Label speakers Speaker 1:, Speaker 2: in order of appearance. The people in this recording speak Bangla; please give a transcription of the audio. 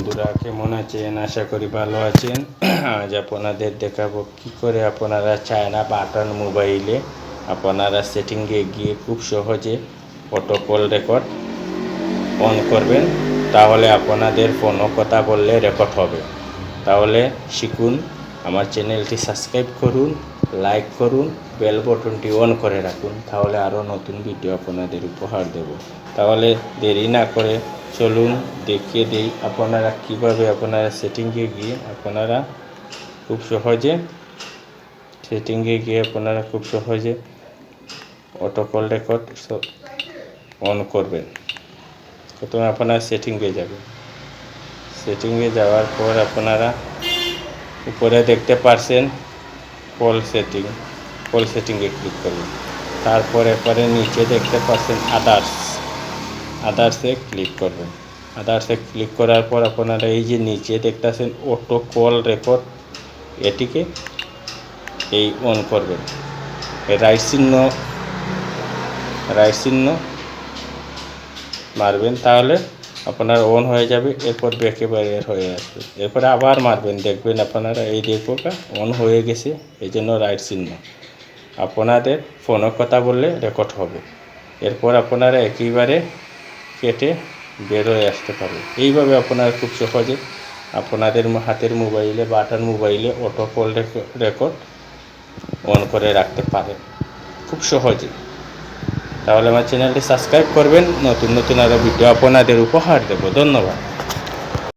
Speaker 1: বন্ধুরা, কেমন আছেন? আশা করি ভালো আছেন। আজ আপনাদের দেখাবো কি করে আপনারা চায়না বাটন মোবাইলে আপনারা সেটিংয়ে গিয়ে খুব সহজে অটো কল রেকর্ড অন করবেন। তাহলে আপনাদের ফোনও কথা বললে রেকর্ড হবে। তাহলে শিখুন, আমার চ্যানেলটি সাবস্ক্রাইব করুন লাইক করুন বেল বটনটি অন করে রাখুন। তাহলে আরও নতুন ভিডিও আপনাদের উপহার দেব। তাহলে দেরি না করে চলুন দেখিয়ে দিই আপনারা কীভাবে আপনারা সেটিংয়ে গিয়ে আপনারা খুব সহজে সেটিংয়ে গিয়ে আপনারা খুব সহজে অটো কল রেকর্ড অন করবেন। প্রথমে আপনারা সেটিংয়ে যাবেন সেটিংয়ে যাওয়ার পর আপনারা উপরে দেখতে পারছেন কল সেটিং কল সেটিংয়ে ক্লিক করবেন তারপরে পরে নিচে দেখতে পাচ্ছেন আদার্স আদার্সে ক্লিক করবেন। আদার্সে ক্লিক করার পর আপনারা এই যে নিচে দেখতেছেন অটো কল রেকর্ড এটিকে এই অন করবেন। রাইট চিহ্ন রাইট চিহ্ন মারবেন, তাহলে আপনার অন হয়ে যাবে, এরপর ব্যাকে বের হয়ে আসবে। এরপরে আবার মারবেন, দেখবেন আপনারা এই দেখোটা অন হয়ে গেছে, এই জন্য রাইট চিহ্ন। আপনাদের ফোনের কথা বললে রেকর্ড হবে। এরপর আপনারা একেবারে কেটে বেরোয় আসতে পারে। এইভাবে আপনার খুব সহজে আপনাদের হাতের মোবাইলে বাটন মোবাইলে অটো কল রেকর্ড অন করে রাখতে পারেন খুব সহজে। তাহলে আমার চ্যানেলটি সাবস্ক্রাইব করবেন। নতুন নতুন আরও ভিডিও আপনাদের উপহার দেবো। ধন্যবাদ।